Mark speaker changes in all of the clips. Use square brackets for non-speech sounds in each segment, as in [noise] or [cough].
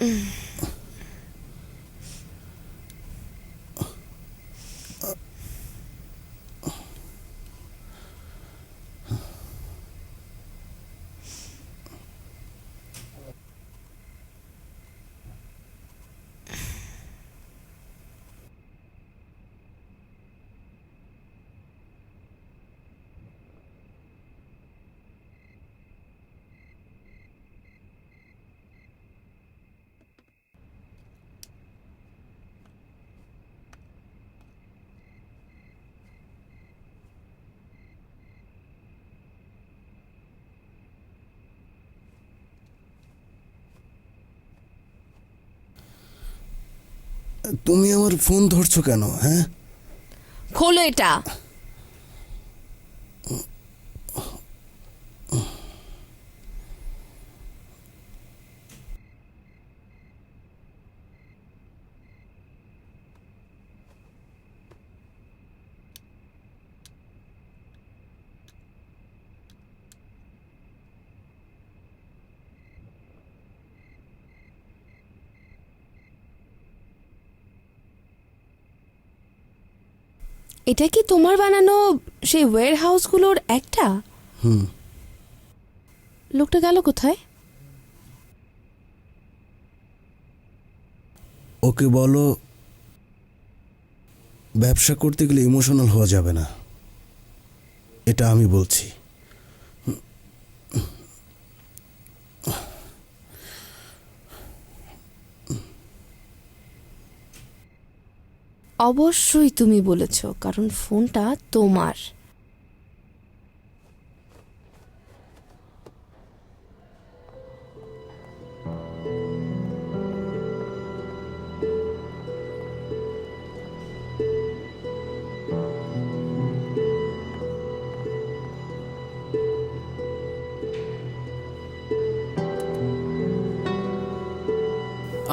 Speaker 1: 嗯。
Speaker 2: তুমি আমার ফোন ধরছো কেন হ্যাঁ?
Speaker 1: খোলো এটা। এটা কি তোমার বানানো সেই ওয়্যার হাউসগুলোর একটা?
Speaker 2: হুম।
Speaker 1: লোকটা গেল কোথায়?
Speaker 2: ওকে বলো ব্যবসা করতে গেলে ইমোশনাল হওয়া যাবে না। এটা আমি বলছি।
Speaker 1: অবশ্যই তুমি বলেছ কারণ ফোনটা তোমার।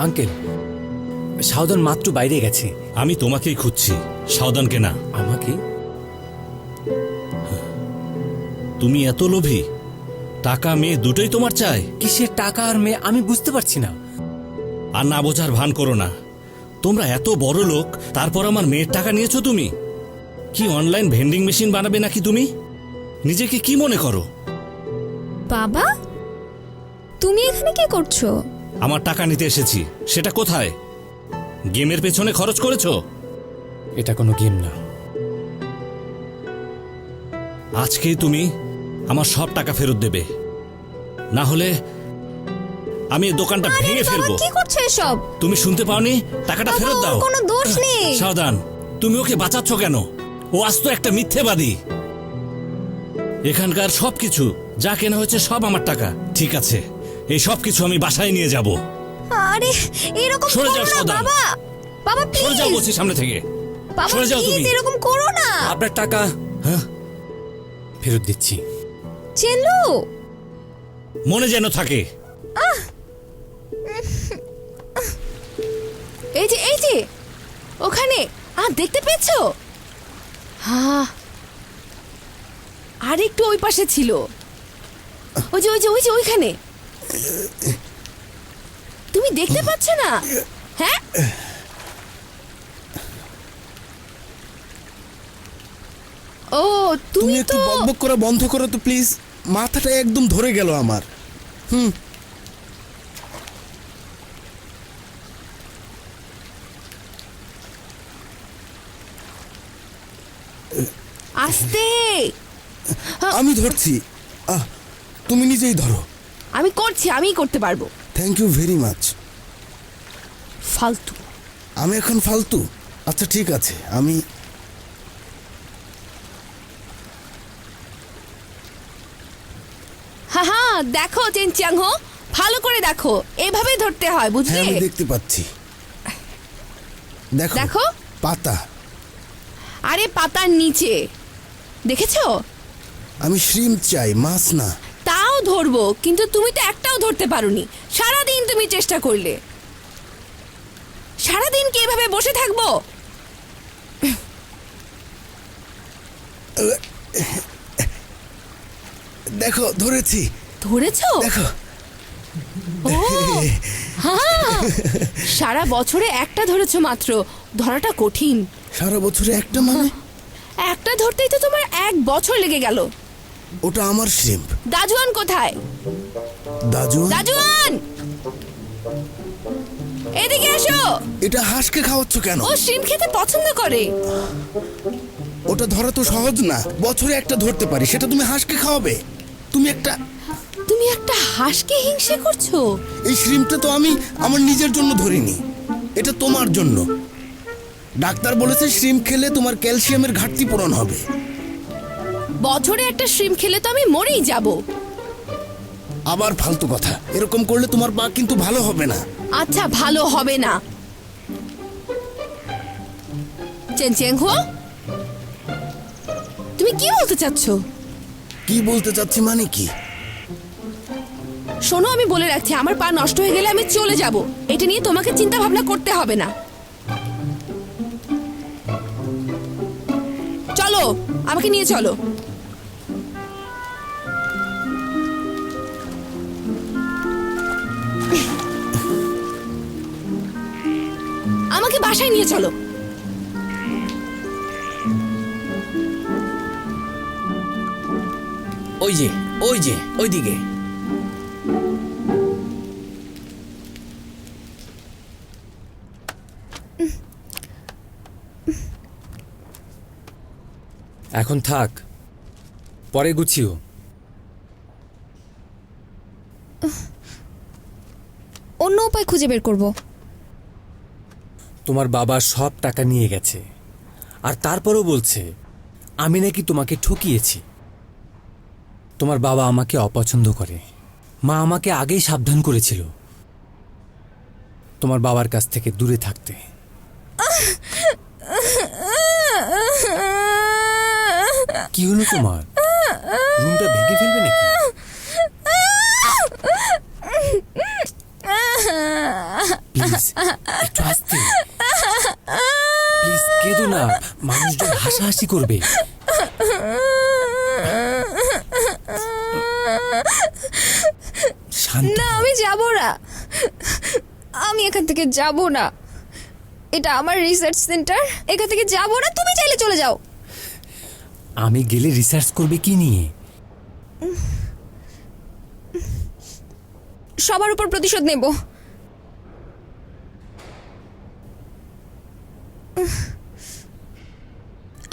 Speaker 3: আঙ্কেল সাউদান মাত্র বাইরে গেছে।
Speaker 4: আমি তোমাকেই খুঁজছি। সাবধানকে না।
Speaker 3: আমাকে?
Speaker 4: তুমি এত লোভী। টাকা মেয়ে দুটোই তোমার চাই।
Speaker 3: কিসের টাকা আর মেয়ে? আমি বুঝতে পারছি না।
Speaker 4: আর না বোঝার ভান করো না। তোমরা এত বড় লোক তারপর আমার মেয়ের টাকা নিয়েছো তুমি? কি অনলাইন ভেন্ডিং মেশিন বানাবে নাকি তুমি? নিজেকে কি মনে করো?
Speaker 5: বাবা তুমি এখানে কি করছ?
Speaker 4: আমার টাকা নিতে এসেছি। সেটা কোথায়? গেমের পেছনে খরচ করেছ?
Speaker 3: এটা কোনো গেম না।
Speaker 4: আজকেই তুমি আমার সব টাকা ফেরত দেবে। না হলে আমি এই দোকানটা ভেঙে
Speaker 5: বাবা
Speaker 4: ফেলব।
Speaker 5: কি করছ এসব?
Speaker 4: তুমি শুনতে পাওনি? টাকাটা
Speaker 5: বাবা,
Speaker 4: ফেরত
Speaker 5: ওর
Speaker 4: দাও
Speaker 5: কোনো দোষ নেই।
Speaker 4: সাবধান। তুমি ওকে বাঁচাচ্ছ কেন? ও আজ তো একটা মিথ্যেবাদী। এখানকার সবকিছু যা কেনা হয়েছে সব আমার টাকা। ঠিক আছে এই সব কিছু আমি বাসায় নিয়ে যাব।
Speaker 5: আরে এরকম
Speaker 4: সরে
Speaker 5: করো না
Speaker 4: সাবধান।
Speaker 5: বাবা। বাবা
Speaker 4: সরে যাও
Speaker 5: প্লিজ
Speaker 4: বলছি সামনে থেকে।
Speaker 5: বাবা
Speaker 4: সরে যাও
Speaker 5: প্লিজ
Speaker 4: তুমি।
Speaker 5: এরকম করো না।
Speaker 3: আপনার টাকা
Speaker 4: হ্যাঁ?
Speaker 3: ফেরত দিচ্ছি।
Speaker 5: চেনলু
Speaker 4: মনে যেন থাকে।
Speaker 1: এই যে এই যে ওখানে। আর দেখতে পেয়েছ? হ্যাঁ আর একটু ওই পাশে ছিল। ওই যে ওই যে ওই যে ওইখানে। তুমি দেখতে পাচ্ছ না? হ্যাঁ? ও
Speaker 2: তুমি একটু
Speaker 1: তো
Speaker 2: বকবক করা বন্ধ করো তো প্লিজ মাথাটা একদম ধরে গেল আমার। হুম।
Speaker 1: আস্তে!
Speaker 2: আমি ধরছি। আহ তুমি নিজেই ধরো।
Speaker 1: আমি করছি আমিই করতে পারব।
Speaker 2: থ্যাংক ইউ ভেরি মাচ
Speaker 1: ফালতু।
Speaker 2: আমি এখন ফালতু? আচ্ছা ঠিক আছে আমি
Speaker 1: হ্যাঁ হ্যাঁ দেখো চেনচিয়াং হো ভালো করে দেখো এভাবে ধরতে হয়
Speaker 2: হ্যাঁ
Speaker 1: বুঝলে
Speaker 2: আমি দেখতে পাচ্ছি। দেখো
Speaker 1: দেখো।
Speaker 2: পাতা।
Speaker 1: আরে পাতার নিচে। দেখেছ?
Speaker 2: আমি শ্রিম চাই মাছ না।
Speaker 1: তাও ধরবো কিন্তু তুমি তো একটাও ধরতে পারোনি। সারাদিন তুমি চেষ্টা করলে। সারাদিন কি এভাবে বসে থাকব?
Speaker 2: দেখো ধরেছি।
Speaker 1: ধরেছো?
Speaker 2: দেখো।
Speaker 1: ও সারা বছরে একটা ধরেছো মাত্র ধরাটা কঠিন।
Speaker 2: সারা বছরে একটা মানে?
Speaker 1: একটা ধরতেই তো তোমার এক বছর লেগে গেল।
Speaker 2: ওটা আমার শ্রিম্প
Speaker 1: দাজুয়ান কোথায়?
Speaker 2: দাজু
Speaker 1: দাজুয়ান! এদিকে এসো!
Speaker 2: এটা হাঁসকে খাওয়াচ্ছ কেন?
Speaker 1: ও শিম খেতে পছন্দ করে।
Speaker 2: ওটা ধরা তো সহজ না। বছরে একটা ধরতে পারি সেটা তুমি হাঁসকে খাওয়াবে। তুমি একটা
Speaker 1: তুমি একটা হাঁসকে হিংসে করছ?
Speaker 2: এই শ্রিমটা তো আমি আমার নিজের জন্য ধরিনি। এটা তোমার জন্য। ডাক্তার বলেছে শ্রিম খেলে তোমার ক্যালসিয়ামের ঘাটতি পূরণ হবে।
Speaker 1: বছরে একটা শিম খেলে তো আমি মরেই যাব।
Speaker 2: আবার ফালতু কথা। এরকম করলে তোমার পা কিন্তু ভালো হবে না।
Speaker 1: আচ্ছা ভালো হবে না। চেনচেং হো তুমি কি বলতে চাচ্ছ?
Speaker 2: কি বলতে চাচ্ছি মানে কি?
Speaker 1: শোনো আমি বলে রাখছি আমার পা নষ্ট হয়ে গেলে আমি চলে যাব। এটা নিয়ে তোমাকে চিন্তা ভাবনা করতে হবে না। চলো আমাকে নিয়ে চলো। আমাকে বাসায় নিয়ে চলো।
Speaker 3: ওই যে ওই যে ওইদিকে। এখন থাক পরে গুছিও।
Speaker 5: অন্য উপায় খুঁজে বের করব।
Speaker 3: তোমার বাবা সব টাকা নিয়ে গেছে আর তারপরও বলছে আমি নাকি তোমাকে ঠকিয়েছি। তোমার বাবা আমাকে অপছন্দ করে। মা আমাকে আগেই সাবধান করেছিল। তোমার বাবার কাছ থেকে দূরে থাকতে। কি হলো তোমার? রুমটা ভেঙে ফেলবে নাকি? প্লিজ একটু আসতে। প্লিজ কেঁদো না। মানুষজন হাসাহাসি করবে। শান্ত
Speaker 5: না আমি যাব না। আমি এখান থেকে যাব না। এটা আমার রিসার্চ সেন্টার এখান থেকে যাব না তুমি চাইলে চলে যাও।
Speaker 3: আমি গেলে রিসার্চ করবে কি নিয়ে?
Speaker 5: সবার উপর প্রতিশোধ নেব।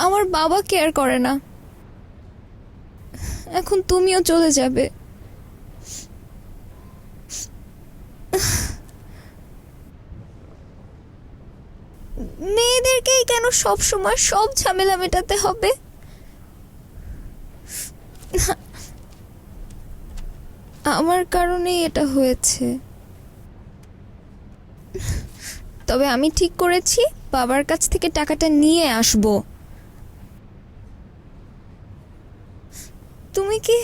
Speaker 5: আমার বাবা কেয়ার করে না। এখন তুমিও চলে যাবে। মেয়েদেরকেই কেন সব সময় সব ঝামেলা মেটাতে হবে? আমার কারণেই এটা হয়েছে। তবে আমি ঠিক করেছি, বাবার কাছ থেকে টাকাটা নিয়ে আসব। তুমি কি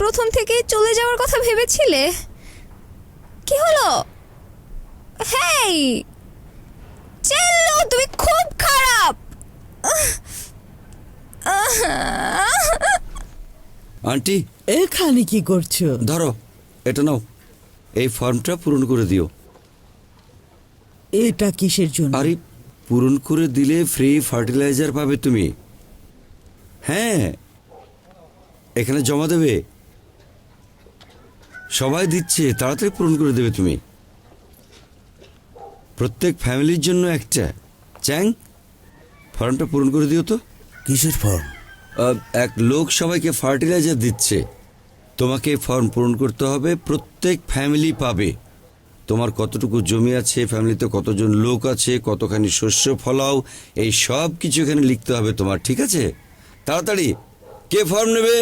Speaker 5: প্রথম থেকেই চলে যাওয়ার কথা ভেবেছিলে? কি হলো? চেল্লো, তুমি খুব খারাপ! [laughs]
Speaker 6: আন্টি
Speaker 7: এখানে কি করছ?
Speaker 6: ধরো এটা নাও। এই ফর্মটা পূরণ করে দিও।
Speaker 7: এটা কিসের জন্য?
Speaker 6: আরে পূরণ করে দিলে ফ্রি ফার্টিলাইজার পাবে তুমি। হ্যাঁ। এখানে জমা দেবে। সবাই দিচ্ছে তাড়াতাড়ি পূরণ করে দেবে তুমি। প্রত্যেক ফ্যামিলির জন্য একটা। চ্যাং। ফর্মটা পূরণ করে দিও তো।
Speaker 2: কিসের ফর্ম
Speaker 6: এক লোক সবাইকে ফার্টিলাইজার দিচ্ছে। তোমাকে ফর্ম পূরণ করতে হবে প্রত্যেক ফ্যামিলি পাবে। তোমার কতটুকু জমি আছে ফ্যামিলিতে কতজন লোক আছে কতখানি শস্য ফলাও এই সব কিছু এখানে লিখতে হবে তোমার ঠিক আছে? তাড়াতাড়ি কে ফর্ম নেবে?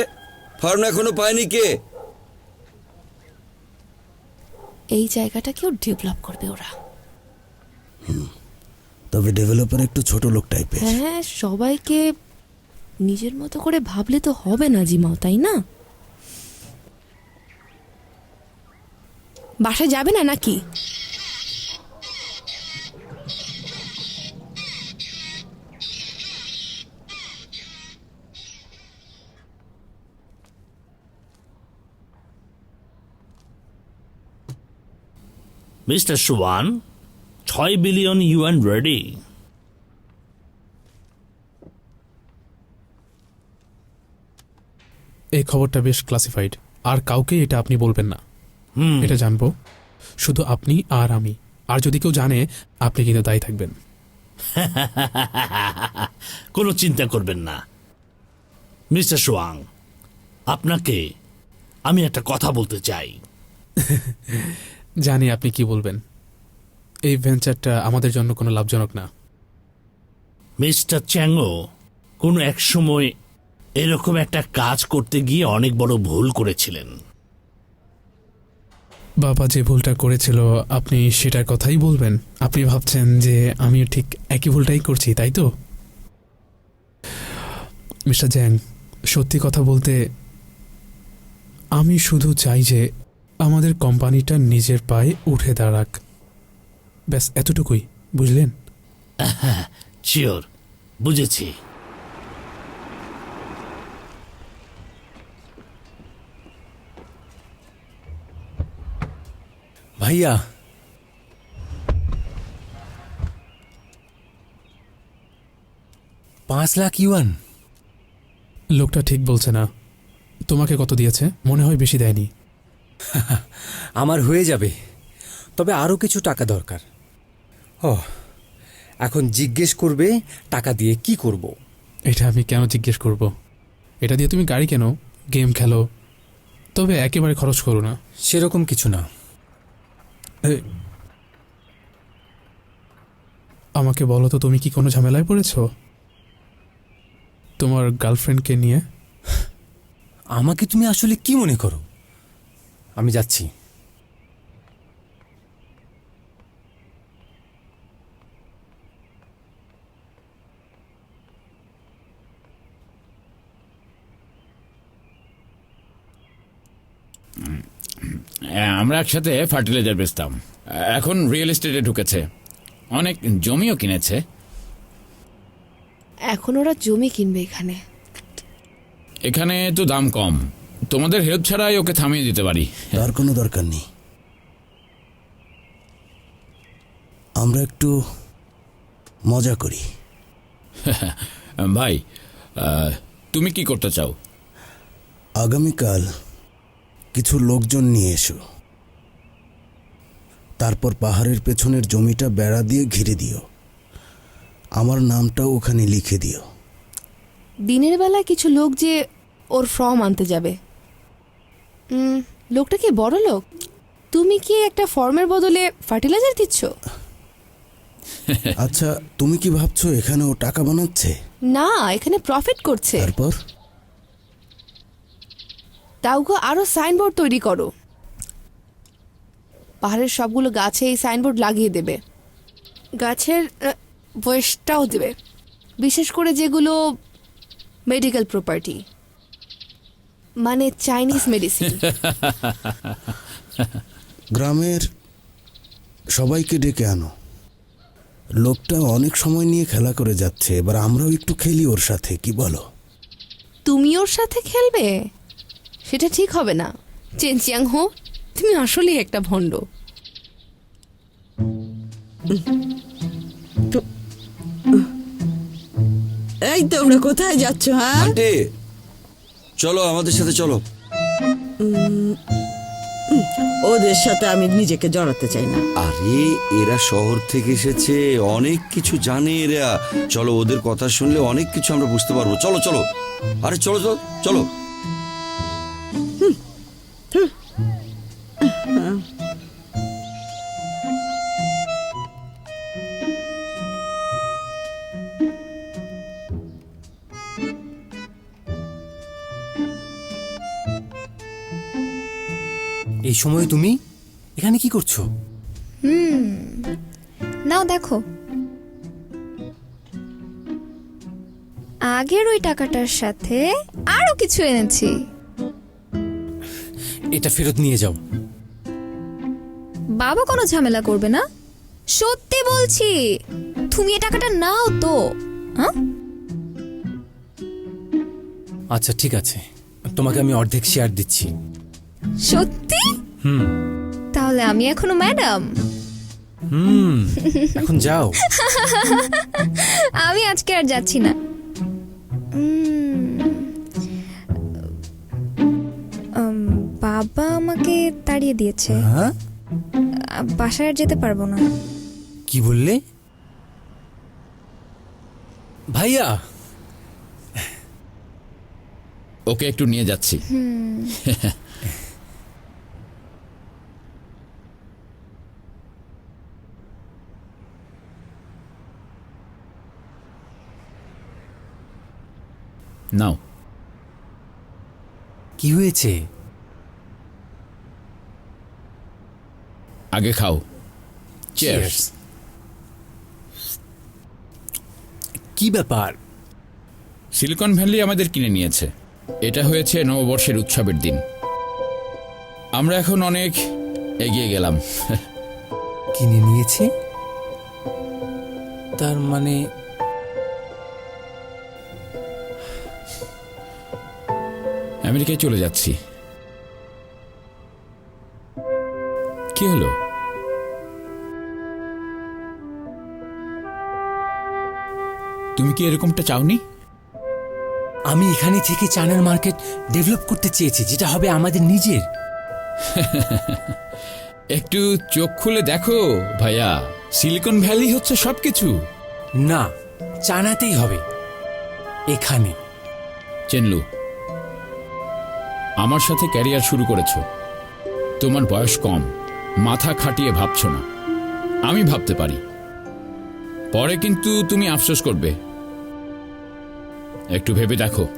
Speaker 6: ফর্ম এখনও পায়নি কে?
Speaker 1: এই জায়গাটাকেও ডেভেলপ করবে ওরা।
Speaker 2: তবে ডেভেলপার একটু ছোট লোক টাইপের
Speaker 1: হ্যাঁ সবাইকে নিজের মতো করে ভাবলে তো হবে না জিমাও, তাই না? বাসায় যাবে না নাকি?
Speaker 4: মিস্টার সুয়ান, ছয় বিলিয়ন ইউএন রেডি।
Speaker 8: এই খবরটা বেশ ক্লাসিফাইড আর কাউকে এটা আপনি বলবেন না। এটা জানব। শুধু আপনি আর আমি। আর যদি কেউ জানে আপনি কিন্তু দায়ী থাকবেন। [laughs]
Speaker 4: কোনো চিন্তা করবেন না। মিস্টার সোয়াং আপনাকে আমি একটা কথা বলতে চাই। [laughs]
Speaker 8: জানি আপনি কি বলবেন। এই ভেঞ্চারটা আমাদের জন্য কোনো লাভজনক না।
Speaker 4: মিস্টার চ্যাংও কোনো এক সময় এরকম একটা কাজ করতে গিয়ে অনেক বড় ভুল করেছিলেন।
Speaker 8: বাবা যে ভুলটা করেছিল আপনি সেটার কথাই বলবেন। আপনি ভাবছেন যে আমি ঠিক একই ভুলটাই করছি তাই তো? মিস্টার জ্যাং সত্যি কথা বলতে আমি শুধু চাই যে আমাদের কোম্পানিটা নিজের পায়ে উঠে দাঁড়াক। ব্যাস এতটুকুই বুঝলেন?
Speaker 4: হ্যাঁ শিওর বুঝেছি।
Speaker 3: ভাইয়া। পাঁচ লাখ ইউয়ান।
Speaker 8: লোকটা ঠিক বলছে না। তোমাকে কত দিয়েছে? মনে হয় বেশি দেয়নি। [laughs]
Speaker 3: আমার হয়ে যাবে। তবে আরও কিছু টাকা দরকার। ও এখন জিজ্ঞেস করবে টাকা দিয়ে কি করব।
Speaker 8: এটা আমি কেন জিজ্ঞেস করব? এটা দিয়ে তুমি গাড়ি কেন গেম খেলো তবে একেবারে খরচ করো না।
Speaker 3: সেরকম কিছু না।
Speaker 8: আমাকে বলো তো, তুমি কি কোনো ঝামেলায় পড়েছো? তোমার গার্লফ্রেন্ডকে নিয়ে?
Speaker 3: আমাকে তুমি আসলে কি মনে করো? আমি যাচ্ছি
Speaker 9: হ্যাঁ, আমরা একসাথে ফার্টিলাইজার বেচতাম। এখন রিয়েল এস্টেটে ঢুকেছে। অনেক জমিও কিনেছে।
Speaker 1: এখন ওরা জমি কিনবে এখানে।
Speaker 9: এখানে তো দাম কম। তোমাদের হেল্প ছাড়াই ওকে থামিয়ে দিতে পারি।
Speaker 2: তার কোনো দরকার নেই। আমরা একটু মজা করি। [laughs]
Speaker 9: ভাই আহ, তুমি কি করতে চাও?
Speaker 2: আগামীকাল কিছু লোকজন নিয়ে এসো। তারপর পাহাড়ের পেছনের জমিটা বেড়া দিয়ে ঘিরে দিও। আমার নামটাও ওখানে লিখে দিও।
Speaker 1: দিনের বেলা কিছু লোক যে ওর ফর্ম আনতে যাবে। লোকটা কি বড় লোক? তুমি কি একটা ফর্মের বদলে ফার্টিলাইজার দিচ্ছ?
Speaker 2: আচ্ছা তুমি কি ভাবছ এখানে ও টাকা বানাচ্ছে?
Speaker 1: না এখানে প্রফিট করছে।
Speaker 2: তারপর?
Speaker 1: তাও আরও সাইনবোর্ড তৈরি করো। পাহাড়ের সবগুলো গাছে এই সাইনবোর্ড লাগিয়ে দেবে। গাছের ওয়েস্টটাও দেবে। বিশেষ করে যেগুলো মেডিকেল প্রপার্টি মানে চাইনিজ মেডিসিন [laughs]
Speaker 2: গ্রামের সবাইকে ডেকে আনো। লোকটা অনেক সময় নিয়ে খেলা করে যাচ্ছে এবার আমরাও একটু খেলি ওর সাথে কি বলো?
Speaker 1: তুমি ওর সাথে খেলবে? সেটা ঠিক হবে না। চেনচিয়াং হো তুমি আসলেই একটা ভণ্ড।
Speaker 7: এই তোমরা কোথায় যাচ্ছ হ্যাঁ?
Speaker 6: আন্টি চলো আমাদের সাথে চলো।
Speaker 7: ওদের সাথে আমি নিজেকে জড়াতে চাই না।
Speaker 6: আরে এরা শহর থেকে এসেছে অনেক কিছু জানে এরা। চলো ওদের কথা শুনলে অনেক কিছু আমরা বুঝতে পারব। চলো চলো। আরে চলো চলো চলো।
Speaker 3: এই সময় তুমি এখানে কি করছ?
Speaker 5: হুম নাও দেখো। আগের ওই টাকাটার সাথে আরও কিছু এনেছি।
Speaker 3: এটা ফেরত নিয়ে যাও।
Speaker 5: বাবা কোনো ঝামেলা করবে না। সত্যি বলছি তুমি এই টাকাটা নাও তো হ্যাঁ
Speaker 3: আচ্ছা ঠিক আছে। তোমাকে আমি অর্ধেক শেয়ার দিচ্ছি।
Speaker 5: সত্যি?
Speaker 3: হুম।
Speaker 5: তাহলে আমি এখনও ম্যাডাম?
Speaker 3: হুম এখন যাও।
Speaker 5: আমি আজকে আর যাচ্ছি না। বাবা আমাকে তাড়িয়ে দিয়েছে।
Speaker 3: হ্যাঁ?
Speaker 5: বাসায় আর যেতে পারব না।
Speaker 3: কি বললে? ভাইয়া!
Speaker 9: ওকে একটু নিয়ে যাচ্ছি। [laughs] নাও।
Speaker 3: কি হয়েছে?
Speaker 9: আগে খাও। চেয়ার্স
Speaker 3: কি ব্যাপার?
Speaker 9: সিলিকন ভ্যালি আমাদের কিনে নিয়েছে। এটা হয়েছে নববর্ষের উৎসবের দিন। আমরা এখন অনেক এগিয়ে গেলাম।
Speaker 3: কিনে নিয়েছে? তার মানে
Speaker 9: আমেরিকায় চলে যাচ্ছি। কি হলো? তুমি কি এরকমটা চাওনি?
Speaker 3: আমি এখানে থেকে চায়নার মার্কেট ডেভেলপ করতে চেয়েছি যেটা হবে আমাদের নিজের। [laughs]
Speaker 9: একটু চোখ খুলে দেখো ভাইয়া। সিলিকন ভ্যালি হচ্ছে সবকিছু।
Speaker 3: না চানাতেই হবে। এখানে।
Speaker 9: চেনলু। আমার সাথে ক্যারিয়ার শুরু করেছ। তোমার বয়স কম, মাথা খাটিয়ে ভাবছ না। আমি ভাবতে পারি। পরে কিন্তু তুমি আফসোস করবে। একটু ভেবে দেখো।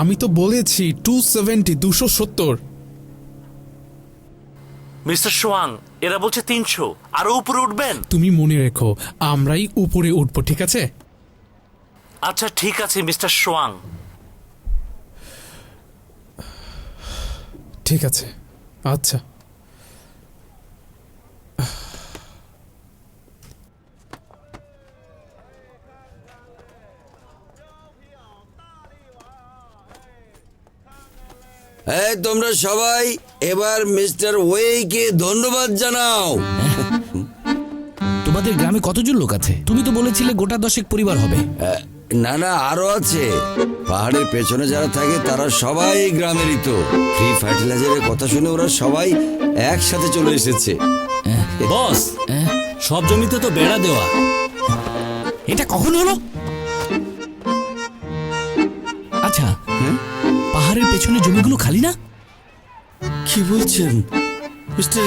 Speaker 8: আমি তো বলেছি টু সেভেন্টি দুশো সত্তর
Speaker 10: মিস্টার সোয়াং এরা বলছে তিনশো। আরও উপরে উঠবেন?
Speaker 8: তুমি মনে রেখো আমরাই উপরে উঠবো ঠিক আছে?
Speaker 10: আচ্ছা ঠিক আছে মিস্টার সোয়াং।
Speaker 8: ঠিক আছে। আচ্ছা।
Speaker 6: এই তোমরা সবাই এবার মিস্টার ওয়েকে ধন্যবাদ জানাও।
Speaker 4: তোমাদের গ্রামে কতজন লোক আছে? তুমি তো বলেছিলে গোটা দশেক পরিবার হবে।
Speaker 6: না না আরও আছে। পাহাড়ের পেছনে যারা থাকে তারা সবাই গ্রামেরই তো। ফ্রি ফার্টিলাইজারের কথা শুনে ওরা সবাই একসাথে চলে এসেছে।
Speaker 4: বস সব জমিতে তো বেড়া দেওয়া। এটা কখন হলো? আচ্ছা পাহাড়ের পেছনে জমিগুলো খালি না?
Speaker 6: কি বলছেন? মিস্টার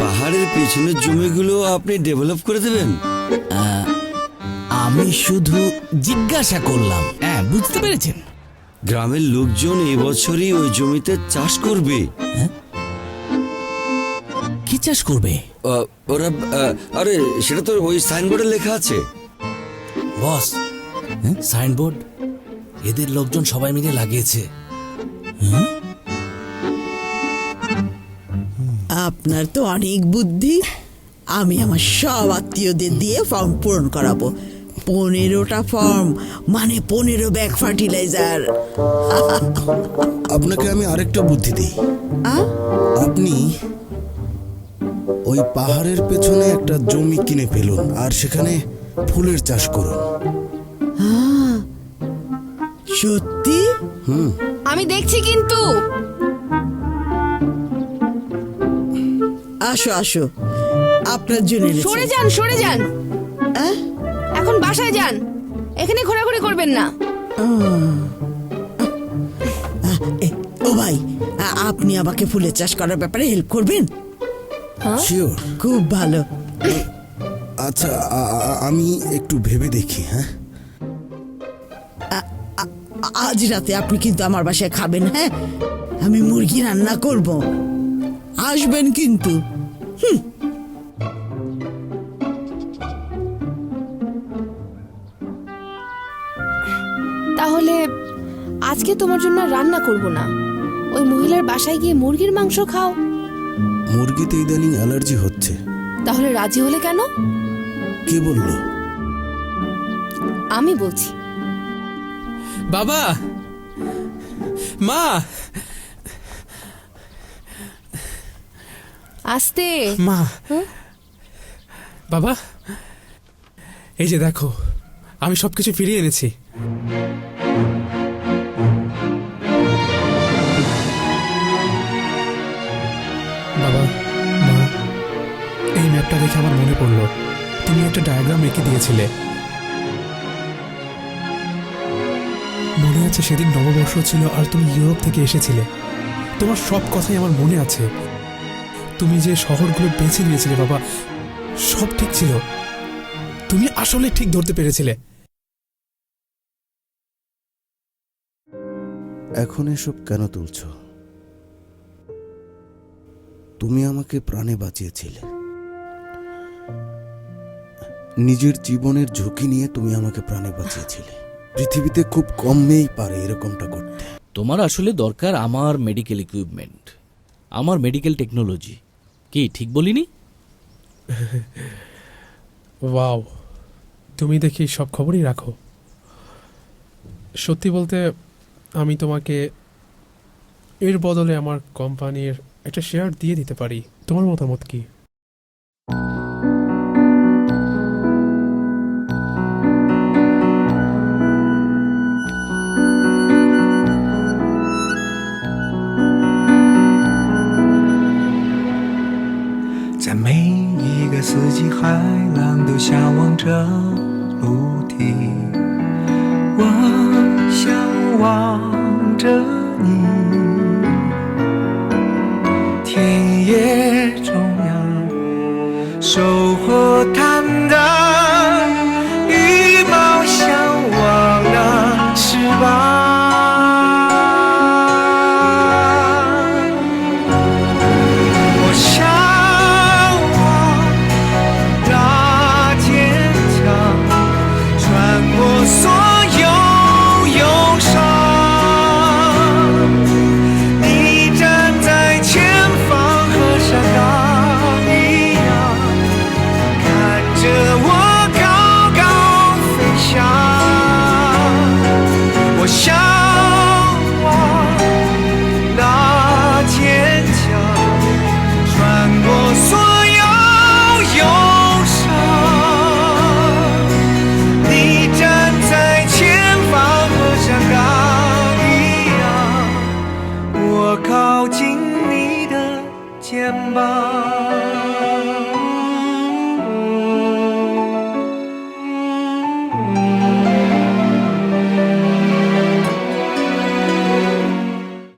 Speaker 6: পাহাড়ের পেছনের জমিগুলো আপনি ডেভেলপ করে দেবেন?
Speaker 4: আমি শুধু জিজ্ঞাসা করলাম। হ্যাঁ বুঝতে পেরেছেন।
Speaker 6: গ্রামের লোকজন এবছরই ওই জমিতে চাষ করবে।
Speaker 4: কি চাষ করবে?
Speaker 6: ওরা আরে সেটা তো ওই সাইনবোর্ডে লেখা আছে।
Speaker 4: Boss signboard? এদের লোকজন সবাই মিলে লাগিয়েছে।
Speaker 7: আপনার তো অনেক বুদ্ধি। আমি আমার সব আত্মীয়দের দিয়ে ফর্ম পূরণ করাবো। পনেরোটা ফর্ম মানে পনেরো ব্যাগ ফার্টিলাইজার
Speaker 2: আপনাকে আমি আরেকটা বুদ্ধি দিই। আপনি ওই পাহাড়ের পেছনে একটা জমি কিনে ফেলুন আর সেখানে ফুলের চাষ করুন।
Speaker 7: সত্যি? হুম।
Speaker 1: আমি দেখছি কিন্তু।
Speaker 7: আসো আসো। আপনার জন্য এনেছি।
Speaker 1: সরে যান সরে যান।
Speaker 7: আহ?
Speaker 1: এখন বাসায় যান। এখানে ঘোরাঘুরি করবেন না।
Speaker 7: এ, ও ভাই আ- আপনি আমাকে ফুলের চাষ করার ব্যাপারে হেল্প করবেন?
Speaker 2: শিওর
Speaker 7: খুব ভালো।
Speaker 2: আচ্ছা আ- আ- আমি একটু ভেবে দেখি হ্যাঁ?
Speaker 7: আজ রাতে আপনি কিন্তু আমার বাসায় খাবেন হ্যাঁ? আমি মুরগি রান্না করব। আসবেন কিন্তু।
Speaker 1: তাহলে আজকে তোমার জন্য রান্না করব না। ওই মহিলার বাসায় গিয়ে মুরগির মাংস খাও।
Speaker 2: মুরগিতে ইদানিং অ্যালার্জি হচ্ছে।
Speaker 1: তাহলে রাজি হলে কেন?
Speaker 2: কে বলল?
Speaker 1: আমি বলছি
Speaker 3: বাবা! মা!
Speaker 1: আস্তে।
Speaker 8: মা! বাবা! এই যে দেখো আমি সবকিছু ফিরিয়ে এনেছি। বাবা মা এই ম্যাপটা দেখে আমার মনে পড়ল। তুমি একটা ডায়াগ্রাম এঁকে দিয়েছিলে। আছে সেদিন নববর্ষ ছিল আর তুমি ইউরোপ থেকে এসেছিলে। তোমার সব কথাই আমার মনে আছে। তুমি যে শহরগুলো বেছে নিয়েছিলে বাবা, সব ঠিক ছিল। তুমি আসলে ঠিক ধরতে পেরেছিলে।
Speaker 2: এখন এসব কেন তুলছ? তুমি আমাকে প্রাণে বাঁচিয়েছিলে। নিজের জীবনের ঝুঁকি নিয়ে তুমি আমাকে প্রাণে বাঁচিয়েছিলে। পৃথিবীতে খুব কম মেয়েই পারে এরকমটা করতে।
Speaker 4: তোমার আসলে দরকার আমার মেডিকেল ইকুইপমেন্ট আমার মেডিকেল টেকনোলজি কি ঠিক বলিনি?
Speaker 8: ওয়াও তুমি দেখি সব খবরই রাখো। সত্যি বলতে আমি তোমাকে এর বদলে আমার কোম্পানির একটা শেয়ার দিয়ে দিতে পারি। তোমার মতামত কি?
Speaker 11: 着